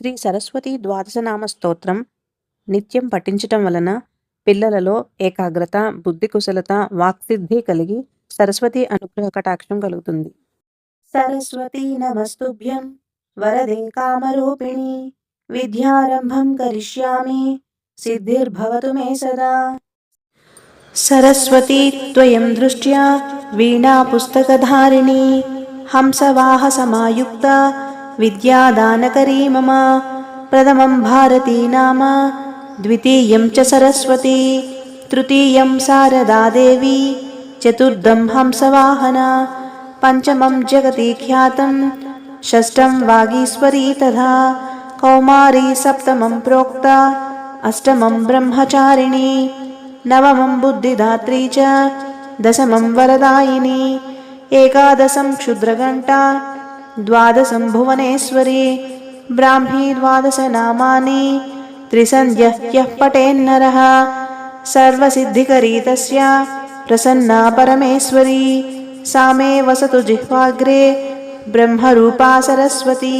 శ్రీ సరస్వతి ద్వాదశనామ స్తోత్రం నిత్యం పఠించటం వలన పిల్లలలో ఏకాగ్రత బుద్ధి కుశలత వాక్సిద్ధి కలిగి సరస్వతి అనుగ్రహ కటాక్షం కలుగుతుంది. సరస్వతి నమస్తుభ్యం వరదే కామరూపిణి విద్యారంభం కరిష్యామి సిద్ధిర్భవతు మే సదా. సరస్వతి త్వయం దృష్ట్యా వీణా పుస్తకధారిణి హంసవాహ సమాయుక్త विद्यादानकरी मम। प्रथमं भारती नाम। द्वितीयं च सरस्वती। तृतीयं शारदादेवी चतुर्थं हंसवाहना। पञ्चमं जगति ख्यातं षष्ठं वागीश्वरी तथा। कौमारी सप्तमं प्रोक्ता। अष्टमं ब्रह्मचारिणी। नवमं बुद्धिदात्री च। दशमं वरदायिनी। एकादशं क्षुद्रघण्टा। ద్వాదశం భువనేశ్వరి బ్రాహ్మీ ద్వాదశ నామాని త్రిసంధ్య పటేన్నర సర్వసిద్ధికరీ తస్య ప్రసన్నా పరమేశ్వరీ సామే వసతు జిహ్వాగ్రే బ్రహ్మరూపా సరస్వతి